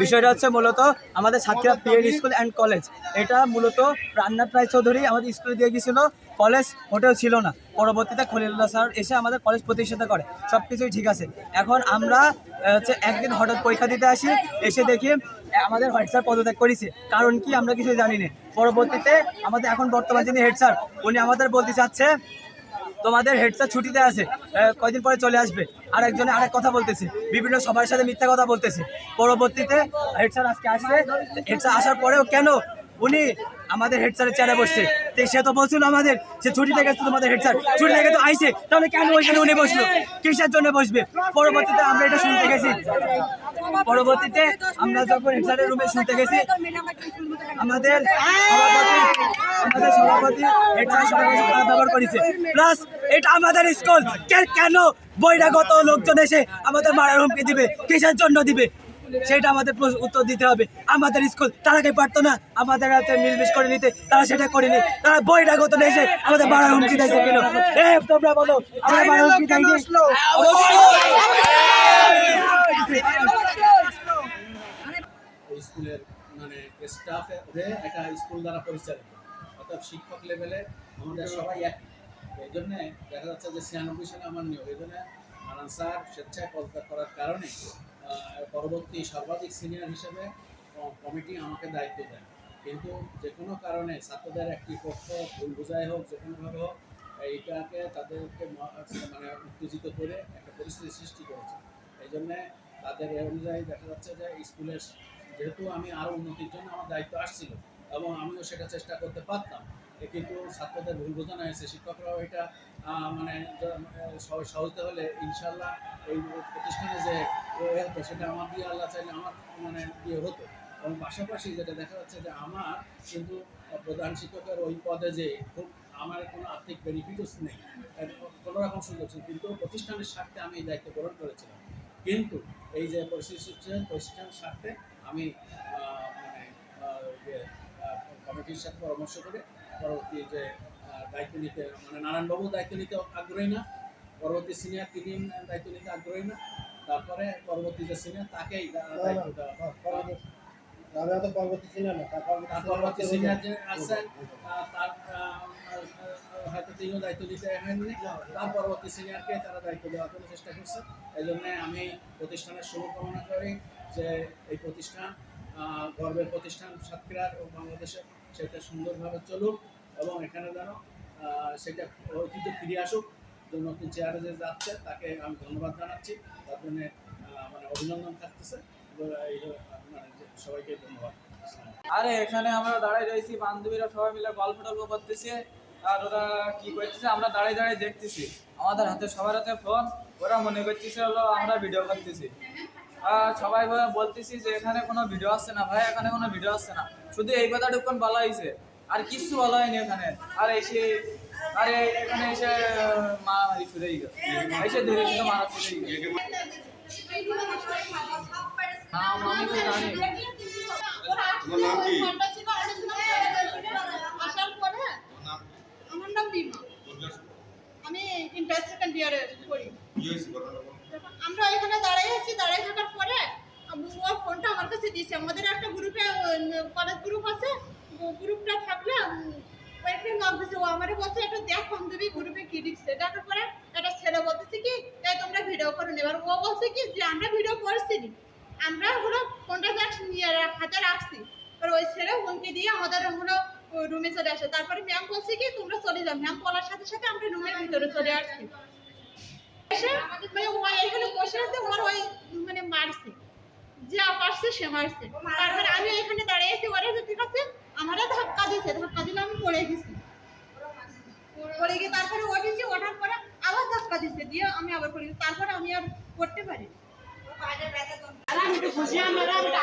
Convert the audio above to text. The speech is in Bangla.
বিষয়টা হচ্ছে মূলত আমাদের সাতক্ষীরা পিএড স্কুল অ্যান্ড কলেজ এটা মূলত রান্নাথ রায় চৌধুরী আমাদের স্কুলে দিয়ে গিয়েছিল। কলেজ হোটেল ছিল না। পরবর্তীতে খলিল্লা স্যার এসে আমাদের কলেজ প্রতিষ্ঠিত করে। সব কিছুই ঠিক আছে। এখন আমরা হচ্ছে একদিন হঠাৎ পরীক্ষা দিতে আসি, এসে দেখি আমাদের হেড স্যার পদত্যাগ করেছে। কারণ কি আমরা কিছু জানি না। পরবর্তীতে আমাদের এখন বর্তমান যিনি হেড স্যার, উনি আমাদের বলতে চাচ্ছে তোমাদের হেড স্যার ছুটিতে আছে কয়দিন পরে চলে আসবে। আর একজনে আরেক কথা বলতেছে, বিভিন্ন সবার সাথে মিথ্যা কথা বলতেছে। পরবর্তীতে হেড স্যার আজকে আসছে হেড স্যার আসার পরেও কেন উনি আমাদের হেড স্যারের চেয়ারে বসছে? তো সে তো বলছিল আমাদের যে ছুটি থেকে গেছে তোমাদের হেড স্যার ছুটি থেকে তো আইসে তাহলে কেন ওইখানে উনি বসল? কিসের জন্য বসবে? পরবর্তীতে আমরা এটা শুনতে গেছি। পরবর্তীতে আমরা যখন হেড স্যারের রুমে শুনতে গেছি আমাদের সভাপতি আমাদের সভাপতি খারাপ ব্যবহার করেছে। প্লাস এটা আমাদের স্কুল কে- কেন বহিরাগত লোকজন এসে আমাদের মারার হুমকি দিবে? কিসের জন্য দিবে? সেটা আমাদের প্রশ্ন- উত্তর দিতে হবে। আমাদের স্কুল তারা কি পারতো না? আমাদের হাতে মিলমিশ করে নিতে। তারা সেটা করেনি। তারা বহিরাগত এসে আমাদের মারার হুমকি দিয়েছে কেন? এ তোমরা বলো আমরা হুমকি স্কুলের মানে স্টাফ একটা স্কুল দ্বারা পরিচালিত। অর্থাৎ শিক্ষক লেভেলে আমাদের সবাই এক। এই জন্যে দেখা যাচ্ছে যে ছিয়ানব্বই সালে আমার নিয়োগ। এই জন্য মারান স্যার স্বেচ্ছায় পদত্যাগ করার কারণে পরবর্তী সর্বাধিক সিনিয়র হিসেবে কমিটি আমাকে দায়িত্ব দেয়। কিন্তু যে কোনো কারণে ছাত্রদের একটি পক্ষ ভুল বোঝাই হোক যে কোনোভাবে হোক এইটাকে তাদেরকে মানে উত্তেজিত করে একটা পরিস্থিতি সৃষ্টি করেছে। এই জন্যে তাদের এ অনুযায়ী দেখা যাচ্ছে যে স্কুলের যেহেতু আমি আরও উন্নতির জন্য আমার দায়িত্ব আসছিল এবং আমিও সেটা চেষ্টা করতে পারতাম। কিন্তু ছাত্রদের ভুল বোঝানো হয়েছে, শিক্ষকরাও এটা মানে সহজতে হলে ইনশাল্লাহ এই প্রতিষ্ঠানে যে হতো, সেটা আমার দিয়ে আল্লাহ চাইলে আমার মানে ইয়ে হতো। এবং পাশাপাশি যেটা দেখা যাচ্ছে যে আমার কিন্তু প্রধান শিক্ষকের ওই পদে যে খুব আমার কোনো আর্থিক বেনিফিটও নেই কোনো রকম সুযোগ ছিল কিন্তু প্রতিষ্ঠানের স্বার্থে আমি এই দায়িত্ব গ্রহণ করেছিলাম। কিন্তু এই যে পরিস্থিতি প্রতিষ্ঠানের স্বার্থে আমি মানে কমিটির সাথে পরামর্শ করে পরবর্তী যে দায়িত্ব নিতে মানে নারায়ণবাবু দায়িত্ব নিতে আগ্রহী না পরবর্তী সিনিয়র তিনি দায়িত্ব নিতে আগ্রহী না তারপরে পরবর্তী যে সিনিয়র তাকেই দায়িত্ব দেওয়া হয়। তো পরবর্তী ছিলাম না তার তার পরবর্তী সিনিয়র যে আছেন তার আহ, আহ, হয়তো তিনিও দায়িত্ব দিতে হয়নি তার পরবর্তী সিনিয়রকে তারা দায়িত্ব দেওয়ার জন্য চেষ্টা করছে। এই জন্য আমি প্রতিষ্ঠানের শুভকামনা করি। যে এই প্রতিষ্ঠান গর্বের প্রতিষ্ঠান সাতক্ষীরার ও বাংলাদেশে। সেটা সুন্দরভাবে চলুক এবং এখানে যেন সেটা ঐতিহ্য ফিরে আসুক, যে নতুন চেয়ারে যে যাচ্ছে, তাকে আমি ধন্যবাদ জানাচ্ছি। তার জন্য মানে অভিনন্দন থাকতেছে। মানে সবাইকে ধন্যবাদ। আরে, এখানে আমরা দাঁড়ায় রয়েছি, বান্ধবীরা সবাই মিলে গল্প টল্প করতেছে। আর ওরা কি করতেছে, আমরা দাঁড়িয়ে দাঁড়িয়ে দেখতেছি। আমাদের হাতে সবার হাতে ফোন ওরা মনে করতেছে হলো আমরা ভিডিও করতেছি। সবাই বলে বলতেছি যে এখানে কোনো ভিডিও আসছে না ভাই এখানে কোনো ভিডিও আসছে না। শুধু এই কথাটুকুন বলা হয়েছে আর কিচ্ছু বলা হয়নি এখানে। আর এসে আরে এখানে এসে মারামারি শুরুই গেছে এসে ধীরে ধীরে মারা নাম আমি তো জানি। পরে আমার নাম রিমা। আমি ইন্টার সেকেন্ড ইয়ারে পড়ি। কি হয়েছে ঘটনাটা? বলো? আমরা এখানে দাঁড়াই আছি দাঁড়াই থাকার ফোনটা আমার কাছে দিয়েছে। আমাদের একটা গ্রুপে কলেজ গ্রুপ আছে। গ্রুপটা থাকলে ছেলে বলতেছে দিয়ে আমাদের রুমে চলে আসে। তারপরে ম্যাম বলছে কি, তোমরা চলে যাও। ম্যাম বলার সাথে সাথে আমরা রুমের ভিতরে চলে আসছি। মানে ও এখানে বসে আছে, ওর যা সে মারছে। তারপর আমি এখানে দাঁড়িয়ে আছি ওরা ঠিক আছে আমারও ধাক্কা দিয়েছে ধাক্কা দিলে আমি পড়ে গেছি। পড়ে গিয়ে তারপরে উঠেছি ওঠার পরে আবার ধাক্কা দিয়েছে দিয়ে আমি আবার পড়ে গেছি। তারপরে আমি আর পড়তে পারি খুশি আমরা আসেন